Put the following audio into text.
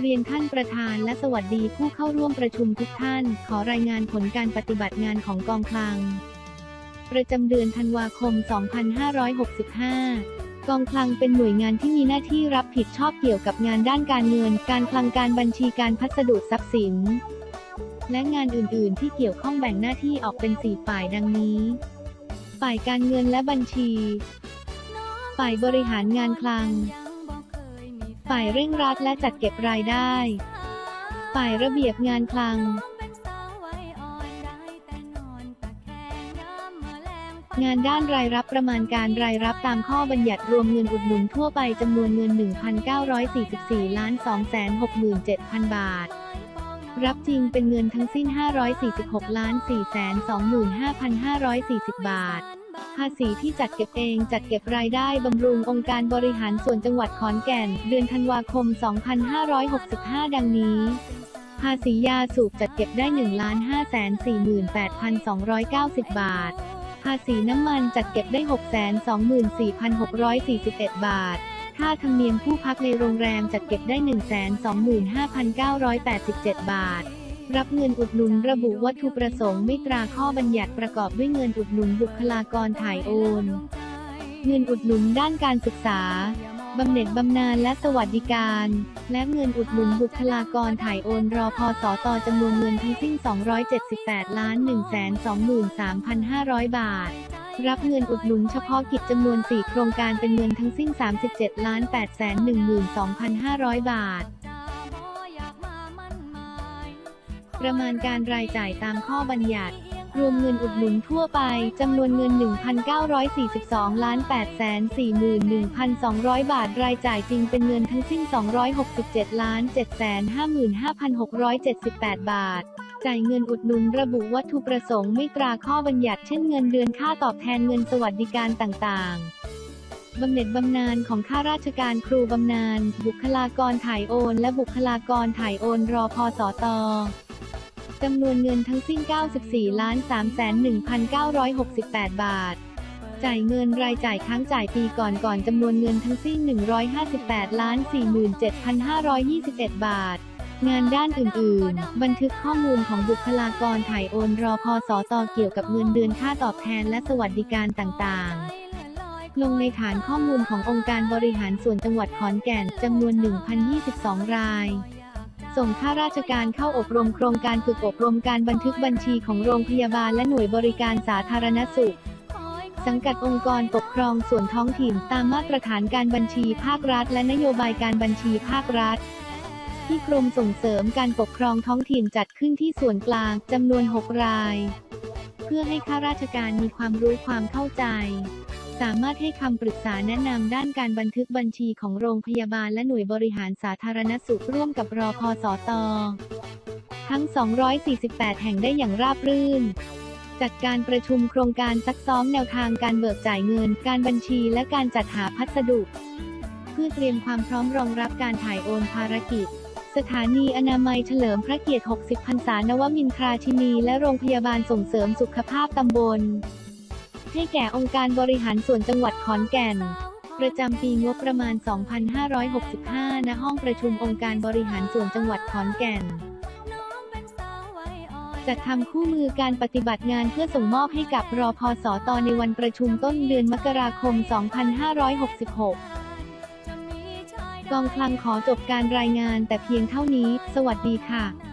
เรียนท่านประธานและสวัสดีผู้เข้าร่วมประชุมทุกท่าน ขอรายงานผลการปฏิบัติงานของกองคลัง ประจำเดือนธันวาคม 2565กองคลังเป็นหน่วยงานที่มีหน้าที่รับผิดชอบเกี่ยวกับงานด้านการเงิน การคลังการบัญชีการพัสดุทรัพย์สิน และงานอื่น ๆ ที่เกี่ยวข้องแบ่งหน้าที่ออกเป็น 4 ฝ่ายดังนี้ ฝ่ายการเงินและบัญชี ฝ่ายบริหารงานคลัง ฝ่ายเร่งรัดและจัดเก็บรายได้ ฝ่ายระเบียบงานคลัง งานด้านรายรับประมาณการรายรับตามข้อบัญญัติรวมเงินอุดหนุนทั่วไปจำนวนเงิน 1,944ล้าน267,000 บาทรับจริงเป็นเงินทั้งสิ้น 546ล้าน425,540 บาท ภาษีที่จัดเก็บเองจัดเก็บรายได้บำรุงองค์การบริหารส่วนจังหวัดขอนแก่น เดือนธันวาคม 2565 ดังนี้ ภาษียาสูบจัดเก็บได้ 1,548,290 บาท ภาษีน้ำมันจัดเก็บได้ 624,641 บาท ค่าธรรมเนียมผู้พักในโรงแรมจัดเก็บได้ 125,987 บาท รับเงินอุดหนุนระบุวัตถุประสงค์ไม่ตราข้อบัญญัติประกอบด้วยเงินอุดหนุนบุคลากรถ่ายโอน เงินอุดหนุนด้านการศึกษาบำเหน็จบำนาญและสวัสดิการ และเงินอุดหนุนบุคลากรถ่ายโอนรอพอสอตอจำนวนเงินทั้งสิ้น 278ล้าน123,500 บาท รับเงินอุดหนุนเฉพาะกิจจำนวน 4 โครงการเป็นเงินทั้งสิ้น 37ล้าน812,500 บาท ประมาณการรายจ่ายตามข้อบัญญัติ รวมเงินอุดหนุนทั่วไป จำนวนเงิน 1,942ล้าน841,200 บาท รายจ่ายจริงเป็นเงินทั้งสิ้น 267ล้าน755,678 บาทจ่ายเงินอุดหนุนระบุวัตถุประสงค์ไม่ตราข้อบัญญัติเช่นเงินเดือนค่าตอบแทนเงินสวัสดิการต่างๆ บำเหน็จบำนาญของข้าราชการครูบำนาญ บุคลากรถ่ายโอน และบุคลากรถ่ายโอนรอพอสอตอ จำนวนเงินทั้งสิ้น 94 ล้าน 3,1968 บาท จ่ายเงินรายจ่ายค้างจ่ายปีก่อนก่อนจำนวนเงินทั้งสิ้น 158 ล้าน 47,521 บาท งานด้านอื่นๆ บันทึกข้อมูลของบุคลากรถ่ายโอนรอพอสอตอเกี่ยวกับเงินเดือนค่าตอบแทนและสวัสดิการต่างๆลงในฐานข้อมูลขององค์การบริหารส่วนจังหวัดขอนแก่นจำนวน 1,022 ราย ส่งข้าราชการเข้าอบรมโครงการฝึกอบรมการบันทึกบัญชีของโรงพยาบาลและหน่วยบริการสาธารณสุข สังกัดองค์กรปกครองส่วนท้องถิ่นตามมาตรฐานการบัญชีภาครัฐ และนโยบายการบัญชีภาครัฐ ที่กรมส่งเสริมการปกครองท้องถิ่นจัดขึ้นที่ส่วนกลางจำนวน 6 ราย เพื่อให้ข้าราชการมีความรู้ความเข้าใจ สามารถให้คำปรึกษาแนะนำด้านการบันทึกบัญชีของโรงพยาบาลและหน่วยบริหารสาธารณสุขร่วมกับรอพอสอตอทั้ง 248 แห่งได้อย่างราบรื่น จัดการประชุมโครงการซักซ้อมแนวทางการเบิกจ่ายเงิน การบัญชีและการจัดหาพัสดุ เพื่อเตรียมความพร้อมรองรับการถ่ายโอนภารกิจสถานีอนามัยเฉลิมพระเกียรติ 60 พรรษานวมินทราชินี และโรงพยาบาลส่งเสริมสุขภาพตำบล ให้แก่องค์การบริหารส่วนจังหวัดขอนแก่น ประจำปีงบประมาณ 2565 ณ ห้องประชุมองค์การบริหารส่วนจังหวัดขอนแก่นจัดทำคู่มือการปฏิบัติงานเพื่อส่งมอบให้กับรอพอสอตอในวันประชุมต้นเดือนมกราคม 2566 กองคลังขอจบการรายงานแต่เพียงเท่านี้ สวัสดีค่ะ